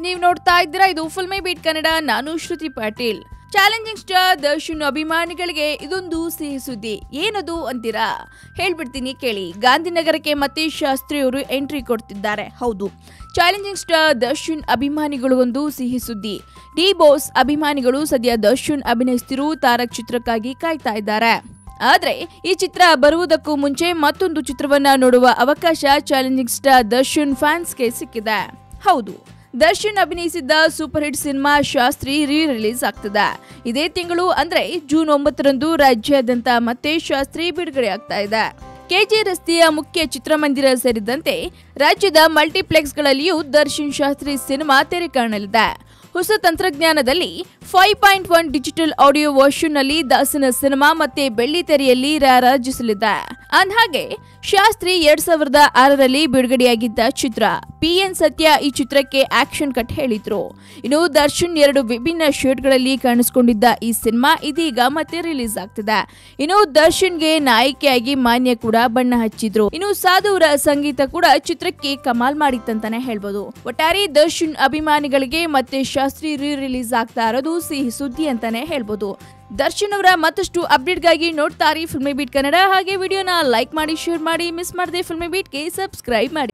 ನೀವು ನೋಡ್ತಾ ಇದ್ದೀರಾ? ಇದು ಫುಲ್ ಮೈ ಬೀಟ್ ಕನ್ನಡ ನಾನು ಶ್ರುತಿ ಪಾಟೀಲ್. ಚಾಲೆಂಜಿಂಗ್ ಸ್ಟಾರ್ ದರ್ಶನ್ ಅಭಿಮಾನಿಗಳಿಗೆ ಇದೊಂದು ಸಿಹಿ ಸುದ್ದಿ. ಏನದು ಅಂತೀರಾ? ಹೇಳ್ಬಿಡ್ತೀನಿ ಕೇಳಿ. ಗಾಂಧಿನಗರಕ್ಕೆ ಮತ್ತೆ ಶಾಸ್ತ್ರಿ ಅವರು ಎಂಟ್ರಿ ಕೊಡ್ತಿದ್ದಾರೆ. ಹೌದು. ಚಾಲೆಂಜಿಂಗ್ ಸ್ಟಾರ್ ದರ್ಶನ್ ಅಭಿಮಾನಿಗಳು ಒಂದು ಸಿಹಿ ಸುದ್ದಿ. ಡಿ ಬೋಸ್ ಅಭಿಮಾನಿಗಳು ಸದ್ಯ ದರ್ಶನ್ ಅಭಿನಯಿಸ್ತಿರುವ ತಾರಕ್ ಚಿತ್ರಕ್ಕಾಗಿ ಕಾಯ್ತಾ ಇದ್ದಾರೆ. ಆದರೆ, ಈ ಚಿತ್ರ ಬರುವುದಕ್ಕೂ ಮುಂಚೆ ಮತ್ತೊಂದು ಚಿತ್ರವನ್ನ ನೋಡುವ ಅವಕಾಶ ಚಾಲೆಂಜಿಂಗ್ ಸ್ಟಾರ್ ದರ್ಶನ್ ಫ್ಯಾನ್ಸ್ಗೆ ಸಿಕ್ಕಿದೆ. ಹೌದು. Darshan ಅಭಿನಯಿಸಿದ್ದ super hit cinema Shastri re release ಆಗ್ತದೆ. ಇದೇ ತಿಂಗಳು ಅಂದ್ರೆ ಜೂನ್ ಒಂಬತ್ತರಂದು ರಾಜ್ಯಾದ್ಯಂತ ಮತ್ತೆ ಶಾಸ್ತ್ರಿ ಬಿಡುಗಡೆ ಆಗ್ತಾ ಇದೆ. ಕೆಜಿ ರಸ್ತೆಯ ಮುಖ್ಯ ಚಿತ್ರಮಂದಿರ ಸೇರಿದಂತೆ ರಾಜ್ಯದ ಮಲ್ಟಿಪ್ಲೆಕ್ಸ್ಗಳಲ್ಲಿಯೂ ದರ್ಶನ್ ಶಾಸ್ತ್ರಿ ಸಿನಿಮಾ ತೆರೆ ಕಾಣಲಿದೆ. ಹೊಸ ತಂತ್ರಜ್ಞಾನದಲ್ಲಿ five point one digital audio ವರ್ಷನ್ನಲ್ಲಿ ದಾಸನ ಸಿನಿಮಾ ಮತ್ತೆ ಬೆಳ್ಳಿ ತೆರೆಯಲ್ಲಿ ರಾರಾಜಿಸಲಿದೆ. ಅಂದ್ಹಾಗೆ, ಶಾಸ್ತ್ರಿ ಎರಡ್ ಸಾವಿರದ ಆರರಲ್ಲಿ ಬಿಡುಗಡೆಯಾಗಿದ್ದ ಚಿತ್ರ ಪಿ ಎನ್ ಸತ್ಯ ಈ ಚಿತ್ರಕ್ಕೆ ಆಕ್ಷನ್ ಕಟ್ ಹೇಳಿದ್ರು. ಇನ್ನು ದರ್ಶನ್ ಎರಡು ವಿಭಿನ್ನ ಶೇಡ್ಗಳಲ್ಲಿ ಕಾಣಿಸಿಕೊಂಡಿದ್ದ ಈ ಸಿನಿಮಾ ಇದೀಗ ಮತ್ತೆ ರಿಲೀಸ್ ಆಗ್ತಿದೆ. ಇನ್ನು ದರ್ಶನ್ಗೆ ನಾಯಕಿಯಾಗಿ ಮಾನ್ಯ ಕೂಡ ಬಣ್ಣ ಹಚ್ಚಿದ್ರು. ಇನ್ನು ಸಾಧುರ ಸಂಗೀತ ಕೂಡ ಚಿತ್ರಕ್ಕೆ ಕಮಾಲ್ ಮಾಡಿತ್ತಂತಾನೆ ಹೇಳ್ಬೋದು. ಒಟ್ಟಾರೆ ದರ್ಶನ್ ಅಭಿಮಾನಿಗಳಿಗೆ ಮತ್ತೆ ಶಾಸ್ತ್ರಿ ರೀ ರಿಲೀಸ್ ಆಗ್ತಾ ಇರೋದು ಸಿಹಿ ಸುದ್ದಿ ಅಂತಾನೆ ಹೇಳ್ಬೋದು. ದರ್ಶನ್ ಅವರ ಮತ್ತಷ್ಟು ಅಪ್ಡೇಟ್ಗಾಗಿ ನೋಡ್ತಾರೆ ಫಿಲ್ಮಿ ಬೀಟ್ ಕನ್ನಡ ಹಾಗೆ ವಿಡಿಯೋನ ಲೈಕ್ ಮಾಡಿ ಶೇರ್ ಮಾಡಿ ಮಿಸ್ ಮಾಡದೆ ಫಿಲ್ಮಿ ಬೀಟ್ಗೆ ಸಬ್ಸ್ಕ್ರೈಬ್ ಮಾಡಿ